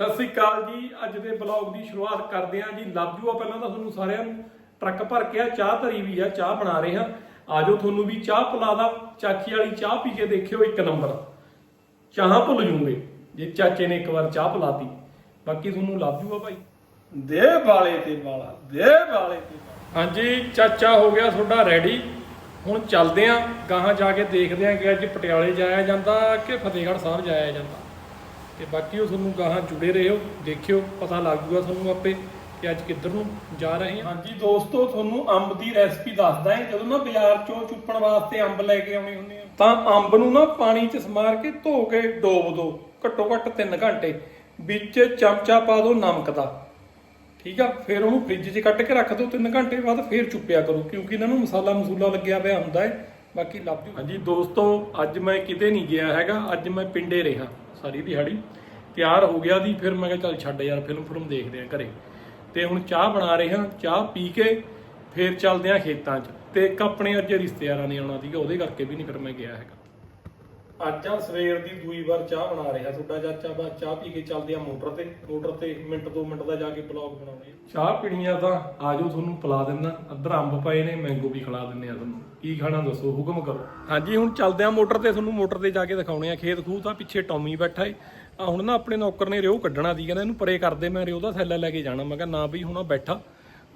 ਸਤਿ ਸ੍ਰੀ ਅਕਾਲ ਜੀ। ਅੱਜ ਦੇ ਬਲੌਗ ਦੀ ਸ਼ੁਰੂਆਤ ਕਰਦੇ ਹਾਂ ਜੀ। ਲਵ ਯੂ ਆ ਪਹਿਲਾਂ ਤਾਂ ਤੁਹਾਨੂੰ ਸਾਰਿਆਂ ਨੂੰ। ਟਰੱਕ ਭਰ ਕੇ ਆ ਚਾਹ ਧਰੀ ਵੀ ਆ ਚਾਹ ਬਣਾ ਰਹੇ ਹਾਂ। ਆਜੋ ਤੁਹਾਨੂੰ ਵੀ ਚਾਹ ਪਿਲਾ ਦਾ। ਚਾਚੀ ਵਾਲੀ ਚਾਹ ਪੀ ਕੇ ਦੇਖਿਓ ਇੱਕ ਨੰਬਰ। ਚਾਹਾਂ ਭੁੱਲ ਜੂਗੇ ਜੇ ਚਾਚੇ ਨੇ ਇੱਕ ਵਾਰ ਚਾਹ ਪਿਲਾਤੀ। ਬਾਕੀ ਤੁਹਾਨੂੰ ਲਵ ਯੂ ਆ ਭਾਈ। ਦੇ ਵਾਲੇ ਤੇ ਵਾਲਾ ਦੇ ਵਾਲੇ ਤੇ। ਹਾਂਜੀ ਚਾਚਾ ਹੋ ਗਿਆ ਤੁਹਾਡਾ ਰੈਡੀ ਹੁਣ ਚੱਲਦੇ ਆਂ ਗਾਹਾਂ ਜਾ ਕੇ ਦੇਖਦੇ ਆਂ ਕਿ ਅੱਜ ਪਟਿਆਲੇ ਜਾਇਆ ਜਾਂਦਾ ਕਿ ਫਤਿਹਗੜ੍ਹ ਸਾਹਿਬ ਜਾਇਆ ਜਾਂਦਾ। ਤੇ ਬਾਕੀ ਉਹ ਤੁਹਾਨੂੰ ਗਾਹਾਂ ਜੁੜੇ ਰਹੋ, ਦੇਖਿਓ, ਪਤਾ ਲੱਗ ਜੂਗਾ ਤੁਹਾਨੂੰ ਆਪੇ ਕਿ ਅੱਜ ਕਿੱਧਰ ਨੂੰ ਜਾ ਰਹੇ ਹਾਂ। ਹਾਂਜੀ ਦੋਸਤੋ, ਤੁਹਾਨੂੰ ਅੰਬ ਦੀ ਰੈਸਪੀ ਦੱਸਦਾ ਹਾਂ। ਜਦੋਂ ਨਾ ਬਾਜ਼ਾਰ ਚੋਂ ਚੁੱਪਣ ਵਾਸਤੇ ਅੰਬ ਲੈ ਕੇ ਆਉਣੀ ਹੁੰਦੇ ਆ, ਤਾਂ ਅੰਬ ਨੂੰ ਨਾ ਪਾਣੀ 'ਚ ਸਮਾਰ ਕੇ ਧੋ ਕੇ ਡੋਬ ਦਿਓ ਘੱਟੋ ਘੱਟ 3 ਘੰਟੇ। ਵਿੱਚ ਚਮਚਾ ਪਾ ਦਿਓ ਨਮਕ ਦਾ, ਠੀਕ ਆ? ਫਿਰ ਉਹਨੂੰ ਫ੍ਰਿਜ 'ਚ ਕੱਢ ਕੇ ਰੱਖ ਦਿਓ 3 ਘੰਟੇ ਬਾਅਦ ਫਿਰ ਚੁੱਪਿਆ ਕਰੋ, ਕਿਉਂਕਿ ਇਹਨਾਂ ਨੂੰ ਮਸਾਲਾ ਮਸੂਲਾ ਲੱਗਿਆ ਪਿਆ ਹੁੰਦਾ ਹੈ। ਬਾਕੀ ਲੱਭ ਜੂ ਹਾਂਜੀ, ਦੋਸਤੋ, ਅੱਜ ਮੈਂ ਕਿਤੇ ਨਹੀਂ ਗਿਆ ਹੈਗਾ। ਅੱਜ ਮੈਂ ਪਿੰਡੇ ਰਿਹਾ, ਸਾਰੀ ਦਿਹਾੜੀ। ਤਿਆਰ ਹੋ ਗਿਆ ਦੀ ਫਿਰ ਮੈਂ ਕਿਹਾ ਚੱਲ ਛੱਡ ਯਾਰ ਫਿਲਮ ਫਿਲਮ ਦੇਖਦੇ ਆ ਘਰੇ। ਤੇ ਹੁਣ ਚਾਹ ਬਣਾ ਰਹੇ ਹਾਂ ਚਾਹ ਪੀ ਕੇ ਫਿਰ ਚੱਲਦੇ ਆ ਖੇਤਾਂ 'ਚ। ਤੇ ਇੱਕ ਆਪਣੇ ਅੱਜ ਰਿਸ਼ਤੇਦਾਰਾਂ ਨੇ ਆਉਣਾ ਸੀਗਾ, ਉਹਦੇ ਕਰਕੇ ਵੀ ਨਹੀਂ ਫਿਰ ਮੈਂ ਗਿਆ ਹੈਗਾ। ਅੱਜ ਆ ਸਵੇਰ ਦੀ ਦੂਈ ਵਾਰ ਚਾਹ ਬਣਾ ਰਿਹਾ ਤੁਹਾਡਾ ਚਾਚਾ ਬਾ ਚਾਹ ਪੀ ਕੇ ਚੱਲਦੇ ਆ ਮੋਟਰ ਤੇ। ਮੋਟਰ ਤੇ ਮਿੰਟ 2 ਮਿੰਟ ਦਾ ਜਾ ਕੇ ਬਲੌਗ ਬਣਾਉਣੇ ਆ। ਚਾਹ ਪੀਣੀ ਆ ਤਾਂ ਆਜੋ ਤੁਹਾਨੂੰ ਪਿਲਾ ਦਿੰਦਾ ਅੱਧਰ ਅੰਬ ਪਏ ਨੇ ਮੈਂਗੋ ਵੀ ਖਿਲਾ ਦਿੰਦੇ ਆ ਤੁਹਾਨੂੰ। ਕੀ ਖਾਣਾ ਦੱਸੋ ਹੁਕਮ ਕਰੋ। ਹਾਂਜੀ ਹੁਣ ਚੱਲਦੇ ਆ ਮੋਟਰ ਤੇ ਤੁਹਾਨੂੰ ਮੋਟਰ ਤੇ ਜਾ ਕੇ ਦਿਖਾਉਣੇ ਆ। ਖੇਤ ਖੂਹ ਤਾਂ ਪਿੱਛੇ ਟੌਮੀ ਬੈਠਾ ਏ। ਆ ਹੁਣ ਨਾ ਆਪਣੇ ਨੌਕਰ ਨੇ ਰਿਓ ਕੱਢਣਾ ਦੀ ਕਹਿੰਦਾ ਇਹਨੂੰ ਪਰੇ ਕਰਦੇ ਮੈਂ ਰਿਓ ਦਾ ਥੈਲਾ ਲੈ ਕੇ ਜਾਣਾ। ਮੈਂ ਕਿਹਾ ਨਾ ਬਈ ਹੁਣ ਆ ਬੈਠਾ।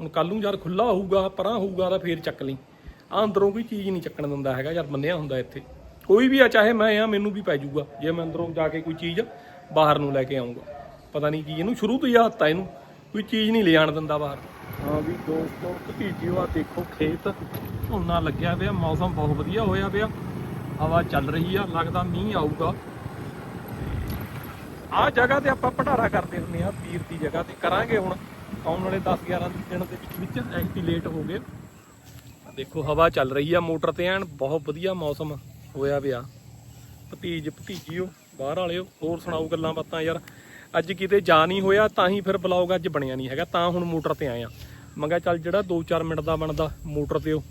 ਹੁਣ ਕੱਲ ਨੂੰ ਯਾਰ ਖੁੱਲਾ ਹੋਊਗਾ ਪਰਾਂ ਹੋਊਗਾ ਤਾਂ ਫੇਰ ਚੱਕ ਲਈ। ਆ ਅੰਦਰੋਂ ਕੋਈ ਚੀਜ਼ ਨਹੀਂ ਚੱਕਣ ਦਿੰਦਾ ਹੈਗਾ ਯਾਰ ਮੰਨਿਆ ਹੁੰਦਾ ਇੱਥੇ। ਕੋਈ ਵੀ ਆ, ਚਾਹੇ ਮੈਂ ਆ, ਮੈਨੂੰ ਵੀ ਪੈ ਜਾਊਗਾ। ਜੇ ਮੈਂ ਅੰਦਰੋਂ ਜਾ ਕੇ ਕੋਈ ਚੀਜ਼ ਬਾਹਰ ਨੂੰ ਲੈ ਕੇ ਆਉਂਗਾ ਪਤਾ ਨਹੀਂ ਕੀ, ਇਹਨੂੰ ਸ਼ੁਰੂ ਤੋਂ ਹੀ ਆਦਤ ਆ ਇਹਨੂੰ। ਕੋਈ ਚੀਜ਼ ਨਹੀਂ ਲੈ ਜਾਣ ਦਿੰਦਾ ਬਾਹਰ। ਹਾਂ ਵੀ ਦੋਸਤੋ ਭਤੀਜਿਓ ਆ ਦੇਖੋ, ਖੇਤ ਝੋਨਾ ਲੱਗਿਆ ਪਿਆ, ਮੌਸਮ ਬਹੁਤ ਵਧੀਆ ਹੋਇਆ ਪਿਆ। ਹਵਾ ਚੱਲ ਰਹੀ ਆ, ਲੱਗਦਾ ਮੀਂਹ ਆਊਗਾ। ਆ ਜਗ੍ਹਾ ਤੇ ਆਪਾਂ ਭਟਾਰਾ ਕਰਦੇ ਹੁੰਦੇ ਆ, ਪੀਰ ਦੀ ਜਗ੍ਹਾ ਤੇ। ਕਰਾਂਗੇ ਹੁਣ, ਆਉਣ ਵਾਲੇ 10 11 ਦਿਨ ਦੇ ਵਿੱਚ ਵਿੱਚ ਐਕਟੀ ਹੋ ਗਏ। ਦੇਖੋ, ਹਵਾ ਚੱਲ ਰਹੀ ਆ, ਮੋਟਰ ਤੇ ਐਨ, ਬਹੁਤ ਵਧੀਆ ਮੌਸਮ। ਹੋਇਆ ਪਿਆ। ਭਤੀਜ, ਭਤੀਜੀਓ, ਬਾਹਰ ਵਾਲਿਓ, ਹੋਰ ਸੁਣਾਓ ਗੱਲਾਂ ਬਾਤਾਂ ਯਾਰ। ਅੱਜ ਕਿਤੇ ਜਾ ਨਹੀਂ ਹੋਇਆ, ਤਾਂ ਹੀ ਫਿਰ ਬਲੌਗ ਅੱਜ ਬਣਿਆ ਨਹੀਂ ਹੈਗਾ, ਤਾਂ ਹੁਣ ਮੋਟਰ ਤੇ ਆਏ ਆ। ਮੈਂ ਕਿਹਾ ਚੱਲ ਜਿਹੜਾ 2-4 ਮਿੰਟ ਦਾ ਬਣਦਾ, ਮੋਟਰ ਤੇ ਉਹ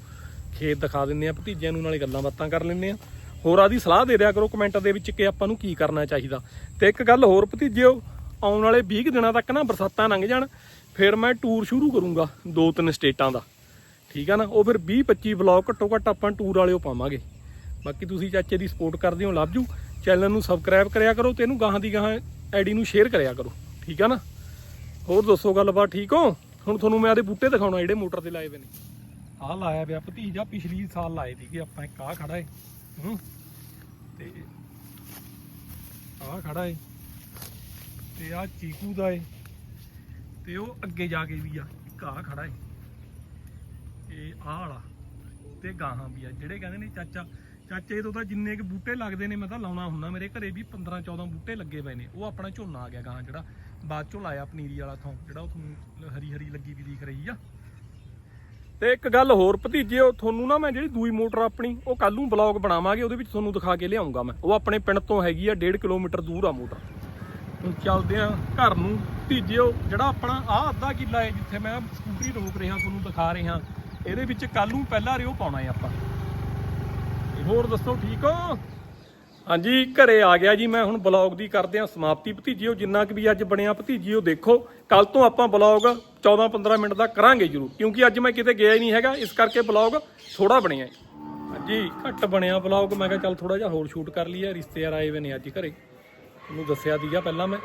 ਖੇਤ ਦਿਖਾ ਦਿੰਨੇ ਆ, ਭਤੀਜਿਆਂ ਨੂੰ ਨਾਲੇ ਗੱਲਾਂ ਬਾਤਾਂ ਕਰ ਲੈਂਦੇ ਆ। ਹੋਰ ਆਦੀ ਸਲਾਹ ਦੇ ਦਿਆ ਕਰੋ ਕਮੈਂਟ ਦੇ ਵਿੱਚ ਕਿ ਆਪਾਂ ਨੂੰ ਕੀ ਕਰਨਾ ਚਾਹੀਦਾ। ਤੇ ਇੱਕ ਗੱਲ ਹੋਰ ਭਤੀਜਿਓ, ਆਉਣ ਵਾਲੇ 20 ਕੁ ਦਿਨਾਂ ਤੱਕ ਨਾ ਬਰਸਾਤਾਂ ਲੰਘ ਜਾਣ, ਫਿਰ ਮੈਂ ਟੂਰ ਸ਼ੁਰੂ ਕਰੂੰਗਾ ਦੋ ਤਿੰਨ ਸਟੇਟਾਂ ਦਾ। ਠੀਕ ਆ ਨਾ? ਉਹ ਫਿਰ 20 25 ਵਲੌਗ ਘੱਟੋ ਘੱਟ ਆਪਾਂ ਟੂਰ ਵਾਲਿਓ ਪਾਵਾਂਗੇ। ਬਾਕੀ ਤੁਸੀਂ ਚਾਚੇ ਦੀ ਸਪੋਰਟ ਕਰਦੇ ਹੋ, ਲੱਭ ਜੂ। ਚੈਨਲ ਨੂੰ ਸਬਸਕ੍ਰਾਈਬ ਕਰਿਆ ਕਰੋ ਤੇ ਇਹਨੂੰ ਗਾਹਾਂ ਦੀ ਗਾਹਾਂ ਆਈਡੀ ਨੂੰ ਸ਼ੇਅਰ ਕਰਿਆ ਕਰੋ। ਠੀਕ ਆ ਨਾ? ਹੋਰ ਦੱਸੋ ਗੱਲਬਾਤ, ਠੀਕ ਹੋ? ਹੁਣ ਤੁਹਾਨੂੰ ਮੈਂ ਆਦੇ ਬੂਟੇ ਦਿਖਾਉਣਾ, ਜਿਹੜੇ ਮੋਟਰ ਤੇ ਲਾਏ ਹੋਏ ਨੇ। ਆਹ ਲਾਇਆ ਪਿਆ ਭਤੀਜਾ, ਪਿਛਲੀ ਸਾਲ ਲਾਏ ਸੀਗੇ, ਆਪਾਂ ਇੱਕ ਆਹ ਖੜਾ ਏ। ਹੂੰ। ਤੇ ਆਹ ਖੜਾ ਏ। ਤੇ ਆਹ ਚੀਕੂ ਦਾ ਏ। ਤੇ ਉਹ ਅੱਗੇ ਜਾ ਕੇ ਵੀ ਆ, ਇੱਕ ਆਹ ਖੜਾ ਏ। ਇਹ ਆਹ ਵਾਲਾ, ਤੇ ਗਾਹਾਂ ਵੀ ਆ। ਜਿਹੜੇ ਕਹਿੰਦੇ ਨੇ ਚਾਚਾ ਚਾਚੇ ਤੋਂ ਤਾਂ ਜਿੰਨੇ ਕੁ ਬੂਟੇ ਲੱਗਦੇ ਨੇ, ਮੈਂ ਤਾਂ ਲਾਉਣਾ ਹੁੰਦਾ। ਮੇਰੇ ਘਰੇ ਵੀ 15 14 ਬੂਟੇ ਲੱਗੇ ਪਏ ਨੇ। ਉਹ ਆਪਣਾ ਝੋਨਾ ਆ ਗਿਆ ਗਾਹਾਂ ਜਿਹੜਾ। ਬਾਅਦ ਚੋਂ ਲਾਇਆ ਪਨੀਰੀ ਵਾਲਾ ਥੋਂ, ਜਿਹੜਾ ਉਹ ਤੁਹਾਨੂੰ ਹਰੀ ਹਰੀ ਲੱਗੀ ਵੀ ਦਿਖ ਰਹੀ ਆ। ਤੇ ਇੱਕ ਗੱਲ ਹੋਰ ਭਤੀਜਿਓ ਤੁਹਾਨੂੰ ਨਾ ਮੈਂ ਜਿਹੜੀ ਦੂਈ ਮੋਟਰ ਆਪਣੀ, ਉਹ ਕੱਲ ਨੂੰ ਬਲੌਗ ਬਣਾਵਾਂਗੇ, ਉਹਦੇ ਵਿੱਚ ਤੁਹਾਨੂੰ ਦਿਖਾ ਕੇ ਲਿਆਉਂਗਾ ਮੈਂ। ਉਹ ਆਪਣੇ ਪਿੰਡ ਤੋਂ ਹੈਗੀ ਆ 1.5 ਕਿਲੋਮੀਟਰ ਦੂਰ ਆ ਮੋਟਰ। ਹੁਣ ਚੱਲਦੇ ਆ ਘਰ ਨੂੰ। ਭਤੀਜਿਓ ਜਿਹੜਾ ਆਪਣਾ ਆ ਅੱਧਾ ਕਿੱਲਾ ਹੈ, ਜਿੱਥੇ ਮੈਂ ਸਕੂਟਰੀ ਰੋਕ ਰਿਹਾ, ਤੁਹਾਨੂੰ ਦਿਖਾ ਰਿਹਾ। ਇਹਦੇ ਵਿੱਚ ਕੱਲ ਨੂੰ ਪਹਿਲਾ ਰਿਓ ਪਾਉਣਾ ਹੈ ਆਪਾਂ। ਹੋਰ ਦੱਸੋ, ਠੀਕ ਹੋ? ਹਾਂਜੀ, ਘਰੇ ਆ ਗਿਆ ਜੀ, ਮੈਂ ਹੁਣ ਬਲੌਗ ਦੀ ਕਰਦੇ ਆ ਸਮਾਪਤੀ। ਭਤੀਜਿਓ, ਜਿੰਨਾ ਕਿ ਵੀ ਅੱਜ ਬਣਿਆ, ਭਤੀਜਿਓ ਦੇਖੋ ਕੱਲ ਤੋਂ ਆਪਾਂ ਬਲੌਗ 14-15 ਮਿੰਟ ਦਾ ਕਰਾਂਗੇ ਜਰੂਰ, ਕਿਉਂਕਿ ਅੱਜ ਮੈਂ ਕਿਤੇ ਗਿਆ ਹੀ ਨਹੀਂ ਹੈਗਾ, ਇਸ ਕਰਕੇ ਬਲੌਗ ਥੋੜਾ ਬਣਿਆ ਹਾਂਜੀ, ਘੱਟ ਬਣਿਆ ਬਲੌਗ, ਮੈਂ ਕਿਹਾ ਚੱਲ ਥੋੜਾ ਜਿਹਾ ਹੋਰ ਸ਼ੂਟ ਕਰ ਲਈਏ, ਰਿਸ਼ਤੇਦਾਰ ਆਏ ਵੇ ਨੇ ਅੱਜ ਘਰੇ। ਉਹਨੂੰ ਦੱਸਿਆ ਦੀਗਾ ਪਹਿਲਾਂ ਮੈਂ,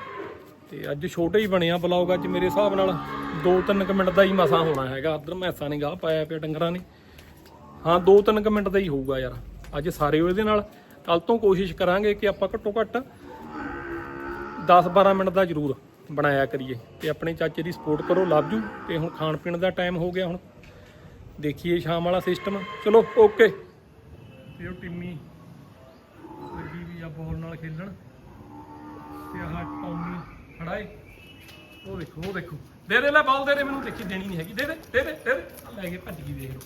ਤੇ ਅੱਜ ਛੋਟਾ ਹੀ ਬਣਿਆ ਬਲੌਗ ਅੱਜ ਮੇਰੇ ਹਿਸਾਬ ਨਾਲ 2-3 ਮਿੰਟ ਦਾ ਹੀ ਮਸਾ ਹੋਣਾ ਹੈਗਾ। ਉਧਰ ਮੈਸਾਂ ਨੇ ਗਾਹ ਪਾਇਆ ਪਿਆ ਡੰਗਰਾਂ ਨੇ। ਹਾਂ 2-3 ਮਿੰਟ ਦਾ ਹੀ ਹੋਊਗਾ ਯਾਰ। ਅੱਜ ਸਾਰੇ ਉਹਦੇ ਨਾਲ। ਕੱਲ ਤੋਂ ਕੋਸ਼ਿਸ਼ ਕਰਾਂਗੇ ਕਿ ਆਪਾਂ ਘੱਟੋ ਘੱਟ 10-12 ਮਿੰਟ ਦਾ ਜ਼ਰੂਰ ਬਣਾਇਆ ਕਰੀਏ ਤੇ ਆਪਣੇ ਚਾਚੇ ਦੀ ਸਪੋਰਟ ਕਰੋ ਲਵ ਜੂ ਤੇ ਹੁਣ ਖਾਣ ਪੀਣ ਦਾ ਟਾਈਮ ਹੋ ਗਿਆ ਹੁਣ। ਦੇਖੀਏ ਸ਼ਾਮ ਵਾਲਾ ਸਿਸਟਮ ਚਲੋ ਓਕੇ ਤੇ ਉਹ ਟਿੰਮੀ ਲੱਗੀ ਵੀ ਆ ਬਾਲ ਨਾਲ ਖੇਲਣ। ਤੇ ਆਹ ਟੌਮੀ ਖੜਾ ਉਹ ਦੇਖੋ ਉਹ ਦੇਖੋ। ਦੇ ਦੇ ਲੈ ਬਾਲ ਦੇ ਦੇ, ਮੈਨੂੰ ਦੇਖੀ ਦੇਣੀ ਨਹੀਂ ਹੈਗੀ। ਦੇ ਦੇ ਦੇ ਦੇ ਲੈ ਕੇ ਭੱਜ ਗਈ, ਦੇਖ। ਲਓ